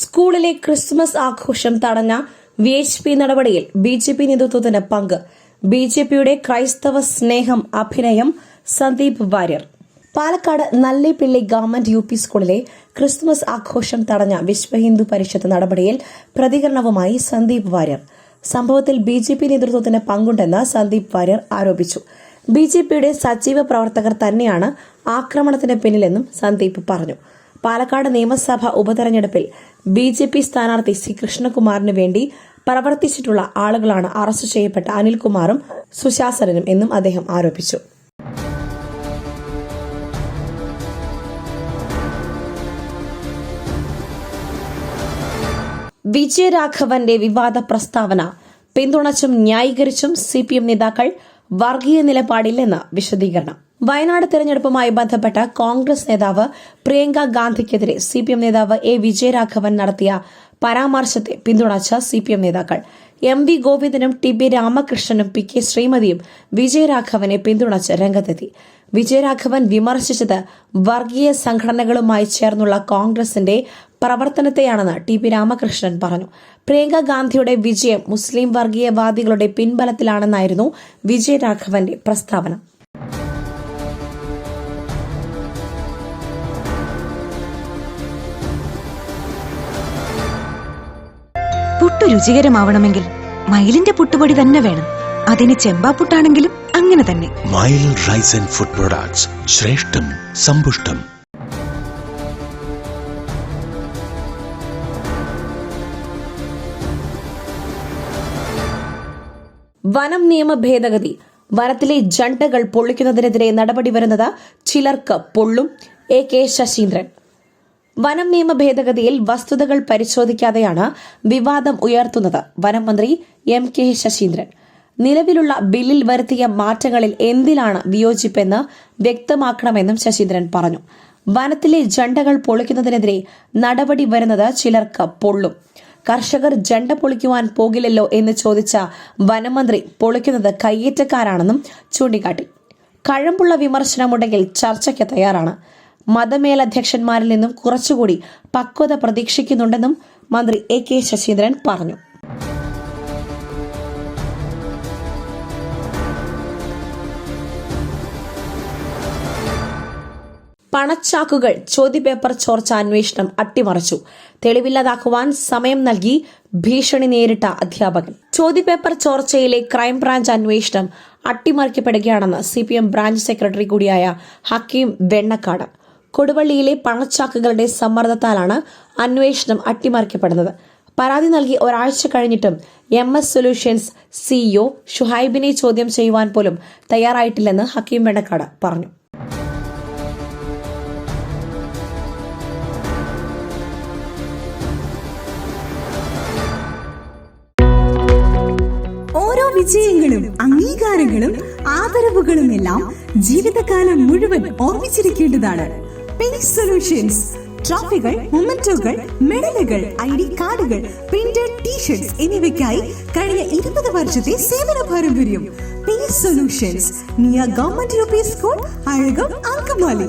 സ്കൂളിലെ ക്രിസ്മസ് ആഘോഷം തടഞ്ഞ വി എച്ച് പി നടപടിയിൽ ബി ജെ പി നേതൃത്വത്തിന് പങ്ക്. ബി ജെ പിയുടെ ക്രൈസ്തവ സ്നേഹം അഭിനയം Sandeep Warrier. Palakkad Nallepilly government U P സ്കൂളിലെ ക്രിസ്മസ് ആഘോഷം തടഞ്ഞ വിശ്വ ഹിന്ദു പരിഷത്ത് നടപടിയിൽ പ്രതികരണവുമായി സന്ദീപ് വാര്യർ. സംഭവത്തിൽ ബി ജെ പി നേതൃത്വത്തിന് പങ്കുണ്ടെന്ന് സന്ദീപ് വാര്യർ ആരോപിച്ചു. ബി ജെ പിയുടെ സജീവ പ്രവർത്തകർ തന്നെയാണ് ആക്രമണത്തിന് പിന്നിലെന്നും സന്ദീപ് പറഞ്ഞു. പാലക്കാട് നിയമസഭ ഉപതെരഞ്ഞെടുപ്പിൽ ബി ജെ പി സ്ഥാനാർത്ഥി സി കൃഷ്ണകുമാറിന് വേണ്ടി പ്രവർത്തിച്ചിട്ടുള്ള ആളുകളാണ് അറസ്റ്റ് ചെയ്യപ്പെട്ട അനിൽകുമാറും സുശാസനനും എന്നും അദ്ദേഹം ആരോപിച്ചു. വിജയരാഘവന്റെ വിവാദ പ്രസ്താവന പിന്തുണച്ചും ന്യായീകരിച്ചും സി പി എം നേതാക്കൾ വർഗീയ നിലപാടില്ലെന്ന് വിശദീകരണം. വയനാട് തെരഞ്ഞെടുപ്പുമായി ബന്ധപ്പെട്ട കോൺഗ്രസ് നേതാവ് പ്രിയങ്ക ഗാന്ധിക്കെതിരെ സി പി എം നേതാവ് എ വിജയരാഘവൻ നടത്തിയ പരാമർശത്തെ പിന്തുണച്ച സി പി എം നേതാക്കൾ. എം വി ഗോവിന്ദനും ടി ബി രാമകൃഷ്ണനും പി കെ ശ്രീമതിയും വിജയരാഘവനെ പിന്തുണച്ച് രംഗത്തെത്തി. വിജയരാഘവൻ വിമർശിച്ചത് വർഗീയ സംഘടനകളുമായി ചേർന്നുള്ള കോൺഗ്രസിന്റെ പ്രവർത്തനത്തെയാണെന്ന് ടി പി രാമകൃഷ്ണൻ പറഞ്ഞു. പ്രിയങ്ക ഗാന്ധിയുടെ വിജയം മുസ്ലിം വർഗീയവാദികളുടെ പിൻബലത്തിലാണെന്നായിരുന്നു വിജയരാഘവന്റെ പ്രസ്താവന. രുചികരമാവണമെങ്കിൽ മയിലിന്റെ പുട്ടുപൊടി തന്നെ വേണം. അതിന് ചെമ്പാപ്പുട്ടാണെങ്കിലും അങ്ങനെ തന്നെ. മയിൽ റൈസ് ആൻഡ് ഫുഡ് പ്രൊഡക്ട്സ് ശ്രേഷ്ഠം സമ്പുഷ്ടം. വനം നിയമ ഭേദഗതി. വനത്തിലെ ജണ്ടകൾ പൊള്ളിക്കുന്നതിനെതിരെ നടപടി വരുന്നത് ചിലർക്ക് പൊള്ളും. A K Saseendran. വനം നിയമ ഭേദഗതിയിൽ വസ്തുതകൾ പരിശോധിക്കാതെയാണ് വിവാദം ഉയർത്തുന്നത് വനം മന്ത്രി എം കെ ശശീന്ദ്രൻ. നിലവിലുള്ള ബില്ലിൽ വരുത്തിയ മാറ്റങ്ങളിൽ എന്തിലാണ് വിയോജിപ്പെന്ന് വ്യക്തമാക്കണമെന്നും ശശീന്ദ്രൻ പറഞ്ഞു. വനത്തിലെ ജണ്ടകൾ പൊളിക്കുന്നതിനെതിരെ നടപടി വരുന്നത് ചിലർക്ക് പൊള്ളും. കർഷകർ ജണ്ട പൊളിക്കുവാൻ പോകില്ലല്ലോ എന്ന് ചോദിച്ച വനമന്ത്രി പൊളിക്കുന്നത് കയ്യേറ്റക്കാരാണെന്നും ചൂണ്ടിക്കാട്ടി. കഴമ്പുള്ള വിമർശനമുണ്ടെങ്കിൽ ചർച്ചയ്ക്ക് തയ്യാറാണ്. മതമേലധ്യക്ഷന്മാരിൽ നിന്നും കുറച്ചുകൂടി പക്വത പ്രതീക്ഷിക്കുന്നുണ്ടെന്നും മന്ത്രി എ കെ ശശീന്ദ്രൻ പറഞ്ഞു. പണച്ചാക്കുകൾ ചോദ്യപേപ്പർ ചോർച്ച അന്വേഷണം അട്ടിമറിച്ചു. തെളിവില്ലാതാക്കുവാൻ സമയം നൽകി ഭീഷണി നേരിട്ട അധ്യാപകൻ. ചോദ്യപേപ്പർ ചോർച്ചയിലെ ക്രൈംബ്രാഞ്ച് അന്വേഷണം അട്ടിമറിക്കപ്പെടുകയാണെന്ന് C P M branch secretary കൂടിയായ ഹക്കീം വെണ്ണക്കാട്. കൊടുവള്ളിയിലെ പണച്ചാക്കുകളുടെ സമ്മർദ്ദത്താലാണ് അന്വേഷണം അട്ടിമറിക്കപ്പെടുന്നത്. പരാതി നൽകി ഒരാഴ്ച കഴിഞ്ഞിട്ടും എം എസ് സൊല്യൂഷൻസ് സിഇഒ ഷുഹൈബിനെ ചോദ്യം ചെയ്യുവാൻ പോലും തയ്യാറായിട്ടില്ലെന്ന് ഹക്കീം വെണ്ണക്കാട് പറഞ്ഞു. ഓരോ വിജയങ്ങളും അംഗീകാരങ്ങളും ആദരവുകളും എല്ലാം ജീവിതകാലം മുഴുവൻ ഓർമ്മിച്ചിരിക്കേണ്ടതാണ്. സൊല്യൂഷൻസ് ട്രോഫികൾ മൊമെന്റോകൾ മെഡലുകൾ ഐ ഡി കാർഡുകൾ പ്രിന്റഡ് ടീഷർട്സ് എന്നിവയ്ക്കായി കഴിഞ്ഞ ഇരുപത് വർഷത്തെ സേവന പാരമ്പര്യം Pace solutions near government U school Azhakam Angamaly.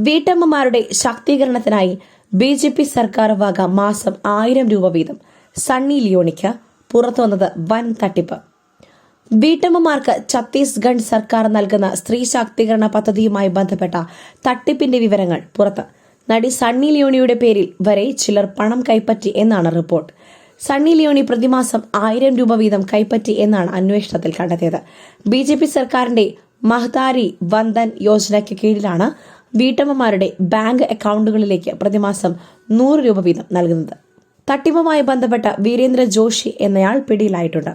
വീട്ടമ്മമാരുടെ ശാക്തീകരണത്തിനായി ബി ജെ പി സർക്കാർ വക മാസം ആയിരം രൂപ വീതം. സണ്ണി ലിയോണിക്ക് പുറത്തുവന്നത് വൻ തട്ടിപ്പ്. വീട്ടമ്മമാർക്ക് ഛത്തീസ്ഗഡ് സർക്കാർ നൽകുന്ന സ്ത്രീ ശാക്തീകരണ പദ്ധതിയുമായി ബന്ധപ്പെട്ട തട്ടിപ്പിന്റെ വിവരങ്ങൾ പുറത്ത്. നടി സണ്ണി ലിയോണിയുടെ പേരിൽ വരെ ചിലർ പണം കൈപ്പറ്റി എന്നാണ് റിപ്പോർട്ട്. സണ്ണി ലിയോണി പ്രതിമാസം ആയിരം രൂപ വീതം കൈപ്പറ്റി എന്നാണ് അന്വേഷണത്തിൽ കണ്ടെത്തിയത്. ബി ജെ പി സർക്കാരിന്റെ മഹ്താരി വന്ദൻ യോജനയ്ക്ക് കീഴിലാണ് വീട്ടമ്മമാരുടെ ബാങ്ക് അക്കൗണ്ടുകളിലേക്ക് പ്രതിമാസം നൂറ് രൂപ വീതം നൽകുന്നത്. തട്ടിപ്പുമായി ബന്ധപ്പെട്ട വീരേന്ദ്ര ജോഷി എന്നയാൾ പിടിയിലായിട്ടുണ്ട്.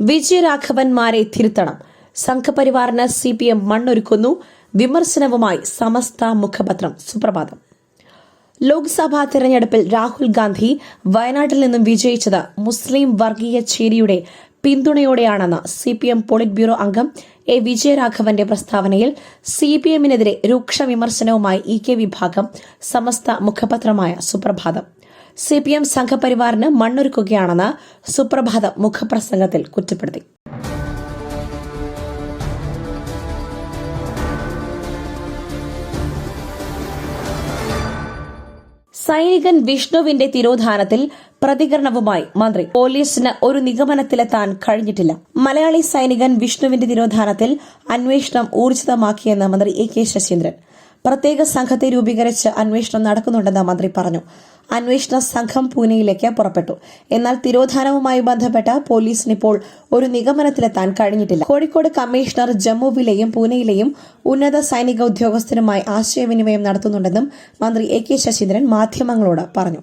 വിജയരാഘവന്മാരെ തിരുത്തണം. സംഘപരിവാറിന് സി പി എം മണ്ണൊരുക്കുന്നു. വിമർശനവുമായി സമസ്ത മുഖപത്രം സുപ്രഭാതം. ലോക്സഭാ തെരഞ്ഞെടുപ്പിൽ രാഹുൽ ഗാന്ധി വയനാട്ടിൽ നിന്നും വിജയിച്ചത് മുസ്ലിം വർഗീയ ചേരിയുടെ പിന്തുണയോടെയാണെന്ന് C P M politburo അംഗം എ വിജയരാഘവന്റെ പ്രസ്താവനയിൽ സി പി എമ്മിനെതിരെ രൂക്ഷ വിമർശനവുമായി ഇ കെ വിഭാഗം സമസ്ത മുഖപത്രമായ സുപ്രഭാതം. സി പി എം സംഘപരിവാറിന് മണ്ണൊരുക്കുകയാണെന്ന് സുപ്രഭാതം മുഖപ്രസംഗത്തിൽ കുറ്റപ്പെടുത്തി. സൈനികൻ വിഷ്ണുവിന്റെ തിരോധാനത്തിൽ പ്രതികരണവുമായി മന്ത്രി. പോലീസിന് ഒരു നിഗമനത്തിലെത്താൻ കഴിഞ്ഞിട്ടില്ല. മലയാളി സൈനികൻ വിഷ്ണുവിന്റെ തിരോധാനത്തിൽ അന്വേഷണം ഊർജിതമാക്കിയെന്ന് മന്ത്രി എ കെ ശശീന്ദ്രൻ. പ്രത്യേക സംഘത്തെ രൂപീകരിച്ച് അന്വേഷണം നടക്കുന്നുണ്ടെന്ന് മന്ത്രി പറഞ്ഞു. അന്വേഷണ സംഘം പൂനെയിലേക്ക് പുറപ്പെട്ടു. എന്നാൽ തിരോധാനവുമായി ബന്ധപ്പെട്ട പോലീസിനിപ്പോൾ ഒരു നിഗമനത്തിലെത്താൻ കഴിഞ്ഞിട്ടില്ല. കോഴിക്കോട് കമ്മീഷണർ ജമ്മുവിലെയും പൂനെയിലെയും ഉന്നത സൈനിക ഉദ്യോഗസ്ഥരുമായി ആശയവിനിമയം നടത്തുന്നുണ്ടെന്നും മന്ത്രി എ കെ ശശീന്ദ്രൻ മാധ്യമങ്ങളോട് പറഞ്ഞു.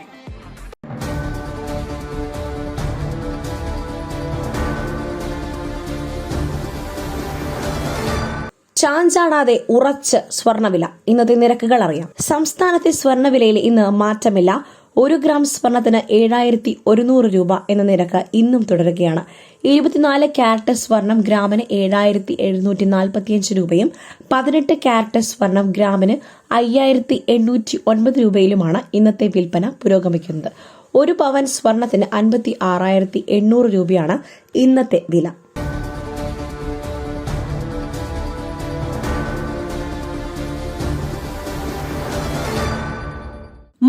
ചാഞ്ചാടാതെ ഉറച്ച് സ്വർണവില. ഇന്നത്തെ നിരക്കുകൾ അറിയാം. സംസ്ഥാനത്തെ സ്വർണവിലയിൽ ഇന്ന് മാറ്റമില്ല. ഒരു ഗ്രാം സ്വർണത്തിന് ഏഴായിരത്തി ഒരുന്നൂറ് രൂപ എന്ന നിരക്ക് ഇന്നും തുടരുകയാണ്. ഇരുപത്തിനാല് ക്യാരറ്റ് സ്വർണം ഗ്രാമിന് ഏഴായിരത്തി എഴുന്നൂറ്റി നാൽപ്പത്തിയഞ്ച് രൂപയും പതിനെട്ട് ക്യാരറ്റ് സ്വർണം ഗ്രാമിന് അയ്യായിരത്തി എണ്ണൂറ്റി ഒൻപത് രൂപയിലുമാണ് ഇന്നത്തെ വിൽപ്പന പുരോഗമിക്കുന്നത്. ഒരു പവൻ സ്വർണത്തിന് അൻപത്തി ആറായിരത്തി എണ്ണൂറ് രൂപയാണ് ഇന്നത്തെ വില.